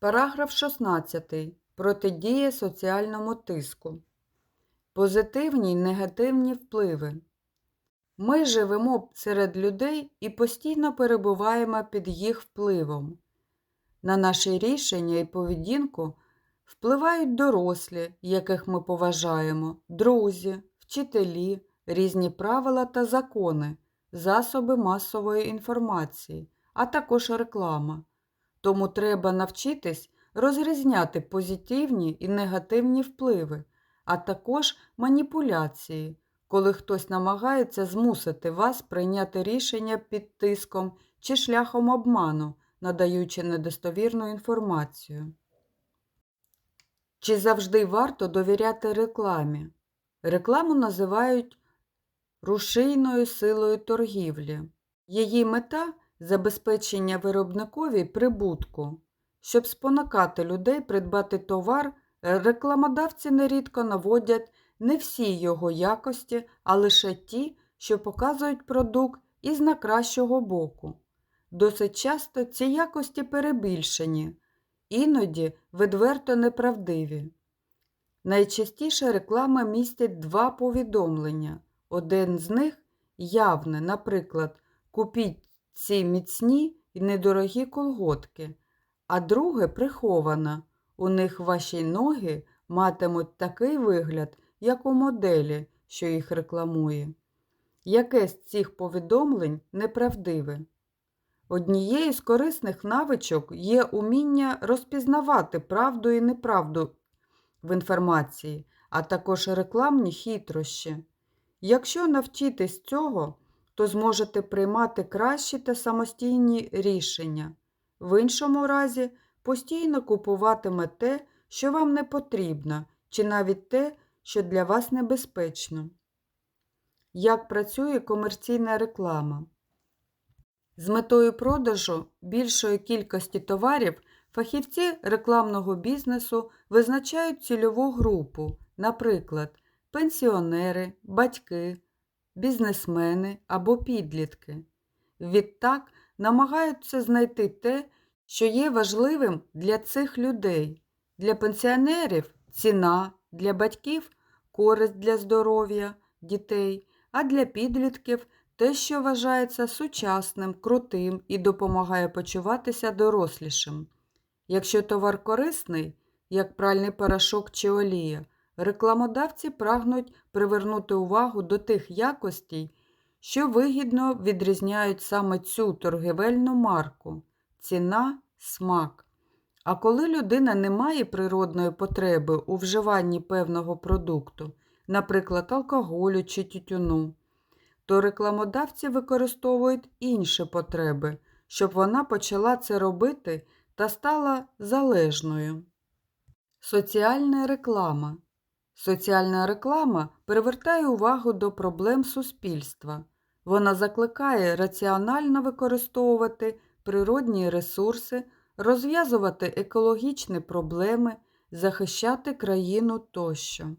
Параграф 16. Протидія соціальному тиску. Позитивні й негативні впливи. Ми живемо серед людей і постійно перебуваємо під їх впливом. На наші рішення і поведінку впливають дорослі, яких ми поважаємо, друзі, вчителі, різні правила та закони, засоби масової інформації, а також реклама. Тому треба навчитись розрізняти позитивні і негативні впливи, а також маніпуляції, коли хтось намагається змусити вас прийняти рішення під тиском чи шляхом обману, надаючи недостовірну інформацію. Чи завжди варто довіряти рекламі? Рекламу називають рушійною силою торгівлі. Її мета забезпечення виробникові прибутку. Щоб спонукати людей придбати товар, рекламодавці нерідко наводять не всі його якості, а лише ті, що показують продукт із на кращого боку. Досить часто ці якості перебільшені, іноді відверто неправдиві. Найчастіше реклама містить два повідомлення. Один з них явне, наприклад, купіть ці міцні і недорогі колготки, а друге приховане. У них ваші ноги матимуть такий вигляд, як у моделі, що їх рекламує. Яке з цих повідомлень неправдиве? Однією з корисних навичок є уміння розпізнавати правду і неправду в інформації, а також рекламні хитрощі. Якщо навчитись цього, то зможете приймати кращі та самостійні рішення. В іншому разі постійно купуватиме те, що вам не потрібно, чи навіть те, що для вас небезпечно. Як працює комерційна реклама? З метою продажу більшої кількості товарів фахівці рекламного бізнесу визначають цільову групу, наприклад, пенсіонери, батьки, бізнесмени або підлітки. Відтак намагаються знайти те, що є важливим для цих людей. Для пенсіонерів ціна, для батьків користь для здоров'я дітей, а для підлітків те, що вважається сучасним, крутим і допомагає почуватися дорослішим. Якщо товар корисний, як пральний порошок чи олія, рекламодавці прагнуть привернути увагу до тих якостей, що вигідно відрізняють саме цю торгівельну марку ціна, смак. А коли людина не має природної потреби у вживанні певного продукту, наприклад, алкоголю чи тютюну, то рекламодавці використовують інші потреби, щоб вона почала це робити та стала залежною. Соціальна реклама. Соціальна реклама привертає увагу до проблем суспільства. Вона закликає раціонально використовувати природні ресурси, розв'язувати екологічні проблеми, захищати країну тощо.